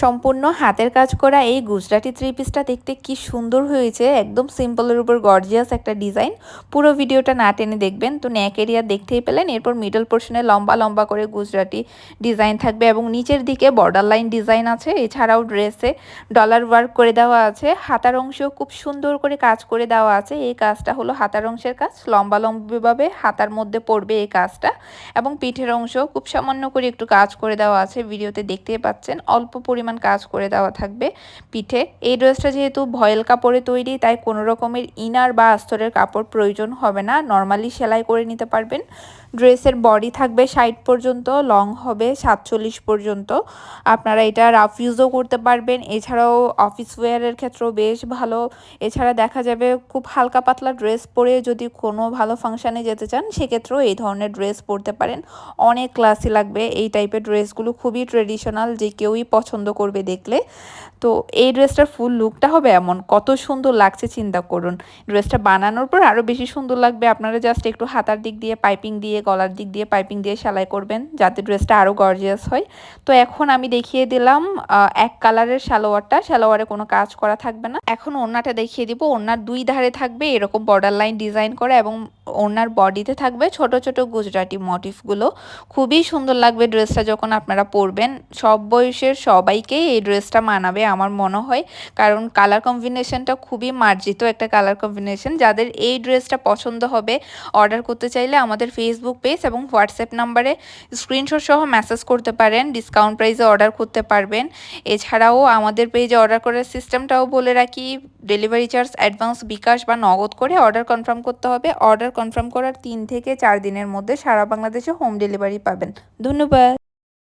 সম্পূর্ণ হাতের কাজ করা এই গুজরাটি থ্রি পিসটা দেখতে কি সুন্দর হয়েছে, একদম সিম্পলের উপর গর্জিয়াস একটা ডিজাইন পুরো ভিডিওটা না টেনে দেখবেন, তো নেক এরিয়া দেখতেই পেলেন, এরপর মিডল পোর্শনে লম্বা লম্বা করে গুজরাটি ডিজাইন থাকবে এবং নিচের দিকে বর্ডার লাইন ডিজাইন আছে, এছাড়াও ড্রেসে ডলার ওয়ার্ক করে দেওয়া আছে, হাতার অংশেও খুব সুন্দর করে কাজ করে দেওয়া আছে, এই কাজটা হলো হাতার অংশের কাজ, লম্বা লম্বিভাবে হাতার মধ্যে পড়বে এই কাজটা, এবং পিঠের অংশও খুব সামান্য করে একটু কাজ করে দেওয়া আছে, ভিডিওতে দেখতেই পাচ্ছেন, অল্প পরিমাণ কাজ করে দেওয়া থাকবে পিঠে। এই ড্রেসটা যেহেতু ভয়েল কাপড়ে তৈরি, তাই কোনো রকমের ইনার বা আস্তরের কাপড় প্রয়োজন হবে না। নর্মালি সেলাই করে নিতে পারবেন। ড্রেসের বডি থাকবে ষাট পর্যন্ত, লং হবে সাতচল্লিশ পর্যন্ত। আপনারা এটা রাফ ইউজও করতে পারবেন। এছাড়াও অফিস ওয়্যারের ক্ষেত্রেও বেশ ভালো। এছাড়া দেখা যাবে খুব হালকা পাতলা ড্রেস পরে যদি কোনো ভালো ফাংশানে যেতে চান, সেক্ষেত্রেও এই ধরনের ড্রেস পরতে পারেন। অনেক ক্লাসি লাগবে। এই টাইপের ড্রেসগুলো খুবই ট্রেডিশনাল, যে কেউই পছন্দ করবে দেখলে। তো এই ড্রেসটার ফুল লুকটা হবে এমন। কত সুন্দর লাগছে, চিন্তা করুন। ড্রেসটা বানানোর পর আরও বেশি সুন্দর লাগবে। আপনারা জাস্ট একটু হাতার দিক দিয়ে পাইপিং দিয়ে, গলার দিক দিয়ে পাইপিং দিয়ে সেলাই করবেন, যাতে ড্রেসটা আরও গর্জিয়াস হয়। তো এখন আমি দেখিয়ে দিলাম এক কালারের সালোয়ারটা। সালোয়ারে কোনো কাজ করা থাকবে না। এখন ওড়নাটা দেখিয়ে দিব। ওড়নার দুই ধারে থাকবে এরকম বর্ডার লাইন ডিজাইন করা এবং ওড়নার বডিতে থাকবে ছোট ছোট গুজরাটি মোটিফগুলো খুবই সুন্দর লাগবে ড্রেসটা যখন আপনারা পরবেন। সব বয়সের সবাইকেই এই ড্রেসটা মানাবে আমার মনে হয়। কারণ কালার কম্বিনেশনটা খুবই মার্জিত একটা কালার কম্বিনেশন যাদের এই ড্রেসটা পছন্দ হবে অর্ডার করতে চাইলে আমাদের ফেসবুক পেজ এবং হোয়াটসঅ্যাপ নাম্বারে স্ক্রিনশট সহ মেসেজ করতে পারেন ডিসকাউন্ট প্রাইসে অর্ডার করতে পারবেন। এছাড়াও আমাদের পেজে অর্ডার করার সিস্টেমটাও বলে রাখি ডেলিভারি চার্জ অ্যাডভান্স বিকাশ বা নগদ করে অর্ডার কনফার্ম করতে হবে। অর্ডার কনফার্ম করার তিন থেকে চার দিনের মধ্যে সারা বাংলাদেশে হোম ডেলিভারি পাবেন। ধন্যবাদ।